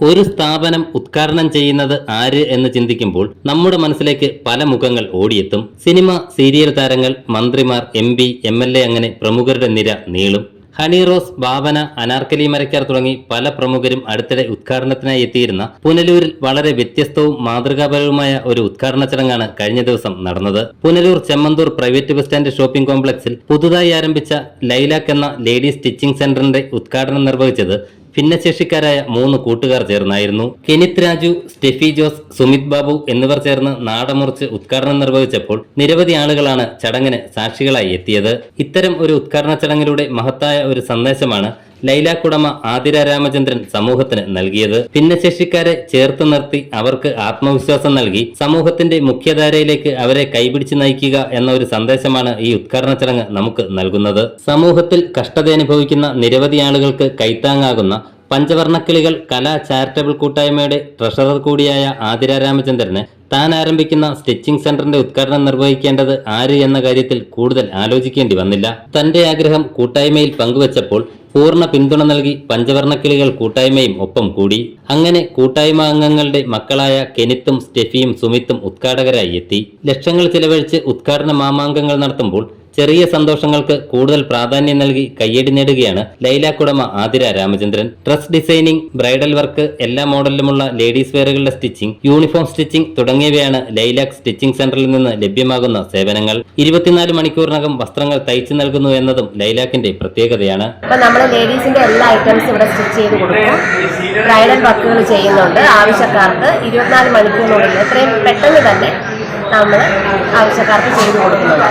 ഒരു സ്ഥാപനം ഉദ്ഘാടനം ചെയ്യുന്നത് ആര് എന്ന് ചിന്തിക്കുമ്പോൾ നമ്മുടെ മനസ്സിലേക്ക് പല മുഖങ്ങൾ ഓടിയെത്തും. സിനിമ സീരിയൽ താരങ്ങൾ മന്ത്രിമാർ M P M L A അങ്ങനെ പ്രമുഖരുടെ നിര നീളും. ഹണി റോസ് ഭാവന അനാർക്കലി മരക്കാർ തുടങ്ങി പല പ്രമുഖരും അടുത്തിടെ ഉദ്ഘാടനത്തിനായി എത്തിയിരുന്ന പുനലൂരിൽ വളരെ വ്യത്യസ്തവും മാതൃകാപരവുമായ ഒരു ഉദ്ഘാടന ചടങ്ങാണ് കഴിഞ്ഞ ദിവസം നടന്നത്. Punalur Chemmanthur private bus stand shopping കോംപ്ലക്സിൽ പുതുതായി ആരംഭിച്ച ലൈലാക്ക് എന്ന ലേഡീസ് സ്റ്റിച്ചിംഗ് സെന്ററിന്റെ ഉദ്ഘാടനം നിർവഹിച്ചത് ഭിന്നശേഷിക്കാരായ മൂന്ന് കൂട്ടുകാർ ചേർന്നായിരുന്നു. Kenneth Raju Steffi Jose Sumith Babu എന്നിവർ ചേർന്ന് നാടമുറിച്ച് ഉദ്ഘാടനം നിർവഹിച്ചപ്പോൾ നിരവധി ആളുകളാണ് ചടങ്ങിന് സാക്ഷികളായി എത്തിയത്. ഇത്തരം ഒരു ഉദ്ഘാടന ചടങ്ങിലൂടെ മഹത്തായ ഒരു സന്ദേശമാണ് ലൈലാക്കുടമ ആതിര രാമചന്ദ്രൻ സമൂഹത്തിന് നൽകിയത്. ഭിന്നശേഷിക്കാരെ ചേർത്ത് നിർത്തി അവർക്ക് ആത്മവിശ്വാസം നൽകി സമൂഹത്തിന്റെ മുഖ്യധാരയിലേക്ക് അവരെ കൈപിടിച്ച് നയിക്കുക എന്ന ഒരു സന്ദേശമാണ് ഈ ഉദ്ഘാടന ചടങ്ങ് നമുക്ക് നൽകുന്നത്. സമൂഹത്തിൽ കഷ്ടത അനുഭവിക്കുന്ന നിരവധി ആളുകൾക്ക് കൈത്താങ്ങാകുന്ന പഞ്ചവർണക്കിളികൾ കലാ ചാരിറ്റബിൾ കൂട്ടായ്മയുടെ ട്രഷറർ കൂടിയായ ആതിര രാമചന്ദ്രന് താൻ ആരംഭിക്കുന്ന സ്റ്റിച്ചിംഗ് സെന്ററിന്റെ ഉദ്ഘാടനം നിർവഹിക്കേണ്ടത് ആര് എന്ന കാര്യത്തിൽ കൂടുതൽ ആലോചിക്കേണ്ടി വന്നില്ല. തന്റെ ആഗ്രഹം കൂട്ടായ്മയിൽ പങ്കുവച്ചപ്പോൾ പൂർണ പിന്തുണ നൽകി പഞ്ചവർണക്കിളികൾ കൂട്ടായ്മയും ഒപ്പം കൂടി. അങ്ങനെ കൂട്ടായ്മ അംഗങ്ങളുടെ മക്കളായ കെനിത്തും സ്റ്റെഫിയും സുമിത്തും ഉദ്ഘാടകരായി എത്തി. ലക്ഷങ്ങൾ ചിലവഴിച്ച് ഉദ്ഘാടന മാമാങ്കങ്ങൾ നടത്തുമ്പോൾ ചെറിയ സന്തോഷങ്ങൾക്ക് കൂടുതൽ പ്രാധാന്യം നൽകി കയ്യടി നേടുകയാണ് Laila കുടമ Athira Ramachandran. Dress designing bridal work എല്ലാ മോഡലിലുമുള്ള ലേഡീസ് വെയറുകളുടെ സ്റ്റിച്ചിങ് യൂണിഫോം സ്റ്റിച്ചിങ് തുടങ്ങിയവയാണ് ലൈലാക് സ്റ്റിച്ചിങ് സെന്ററിൽ നിന്ന് ലഭ്യമാകുന്ന സേവനങ്ങൾ. ഇരുപത്തിനാല് മണിക്കൂറിനകം വസ്ത്രങ്ങൾ തയ്ച്ചു നൽകുന്നു എന്നതും ലൈലാക്കിന്റെ പ്രത്യേകതയാണ്. ലേഡീസിന്റെ എല്ലാ ഐറ്റംസ് ഇവിടെ സ്റ്റിച്ച് ചെയ്ത് കൊടുക്കും. ബ്രൈഡൽ വർക്കുകൾ ചെയ്യുന്നുണ്ട് ആവശ്യക്കാർക്ക്. ഇരുപത്തിനാല് മണിക്കൂറിനുള്ളിൽ എത്രയും പെട്ടെന്ന് തന്നെ നമ്മൾ ആവശ്യക്കാർക്ക് ചെയ്തു കൊടുക്കുന്നുണ്ട്.